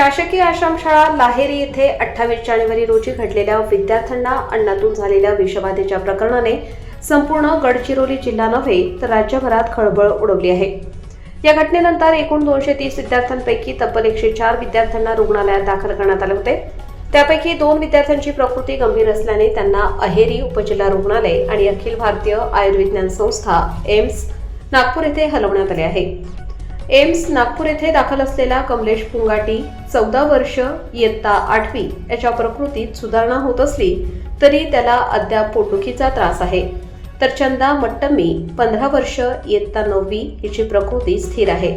शासकीय आश्रमशाळा लाहेरी येथे अठ्ठावीस जानेवारी रोजी घडलेल्या विद्यार्थ्यांना अन्नातून झालेल्या विषबाधेच्या प्रकरणाने संपूर्ण गडचिरोली जिल्हा नव्हे तर राज्यभरात खळबळ उडवली आहे. या घटनेनंतर एकूण दोनशे तीस विद्यार्थ्यांपैकी तब्बल एकशे चार विद्यार्थ्यांना रुग्णालयात दाखल करण्यात आले होते. त्यापैकी दोन विद्यार्थ्यांची प्रकृती गंभीर असल्याने त्यांना अहेरी उपजिल्हा रुग्णालय आणि अखिल भारतीय आयुर्विज्ञान संस्था एम्स नागपूर येथे हलवण्यात आले आहे. एम्स नागपूर येथे दाखल असलेला कमलेश पुंगाटी चौदा वर्ष इयत्ता आठवी याच्या प्रकृतीत सुधारणा होत असली तरी त्याला अद्याप पोटदुखीचा त्रास आहे. तर चंदा मट्टम्मी पंधरा वर्ष इयत्ता नववी हिची प्रकृती स्थिर आहे.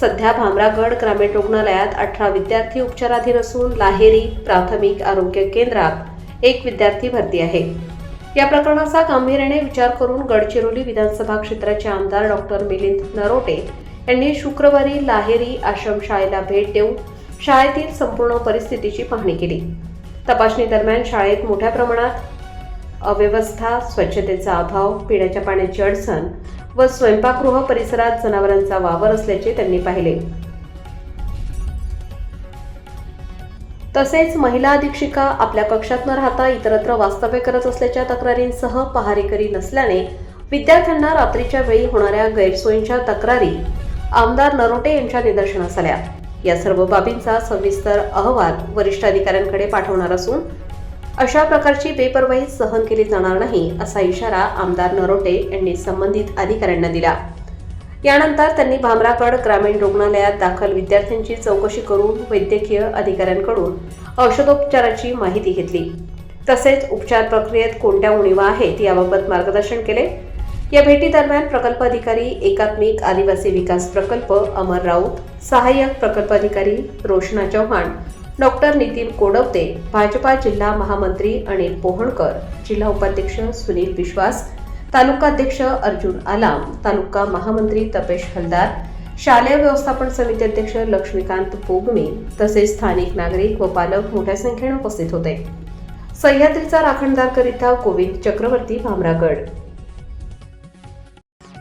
सध्या भामरागड ग्रामीण रुग्णालयात अठरा विद्यार्थी उपचाराधीन असून लाहेरी प्राथमिक आरोग्य केंद्रात एक विद्यार्थी भरती आहे. या प्रकरणाचा गांभीर्याने विचार करून गडचिरोली विधानसभा क्षेत्राचे आमदार डॉक्टर मिलिंद नरोटे यांनी शुक्रवारी लाहेरी आश्रमशाळेला भेट देऊन शाळेतील संपूर्ण परिस्थितीची पाहणी केली. तपासणी दरम्यान शाळेत मोठ्या प्रमाणात अव्यवस्था स्वच्छतेचा अभाव पिण्याच्या पाण्याची अडचण व स्वयंपाकगृह परिसरात जनावरांचा वावर असल्याचे त्यांनी पाहिले. तसेच महिला अधीक्षिका आपल्या कक्षात न राहता इतरत्र वास्तव्य करत असल्याच्या तक्रारींसह पहारेकरी नसल्याने विद्यार्थ्यांना रात्रीच्या वेळी होणाऱ्या गैरसोयींच्या तक्रारी आमदार नरोटे यांच्या निदर्शनास आल्या या सर्व बाबींचा सविस्तर अहवाल वरिष्ठ अधिकाऱ्यांकडे पाठवणार असून अशा प्रकारची बेपर्वाही सहन केली जाणार नाही असा इशारा आमदार नरोटे यांनी संबंधित अधिकाऱ्यांना दिला. यानंतर त्यांनी भामरागड ग्रामीण रुग्णालयात दाखल विद्यार्थ्यांची चौकशी करून वैद्यकीय अधिकाऱ्यांकडून औषधोपचाराची माहिती घेतली. तसेच उपचार प्रक्रियेत कोणत्या उणीवा आहेत याबाबत मार्गदर्शन केले. या भेटीदरम्यान प्रकल्प अधिकारी एकात्मिक आदिवासी विकास प्रकल्प अमर राऊत सहाय्यक प्रकल्प अधिकारी रोशना चव्हाण डॉक्टर नितीन कोडवते भाजपा जिल्हा महामंत्री अनिल पोहणकर जिल्हा उपाध्यक्ष सुनील विश्वास तालुकाध्यक्ष अर्जुन आलाम तालुका महामंत्री तपेश हलदार शालेय व्यवस्थापन समिती अध्यक्ष लक्ष्मीकांत पोगमे तसेच स्थानिक नागरिक व पालक मोठ्या संख्येने उपस्थित होते. सह्याद्रीचा राखणदार करिता गोविंद चक्रवर्ती भामरागड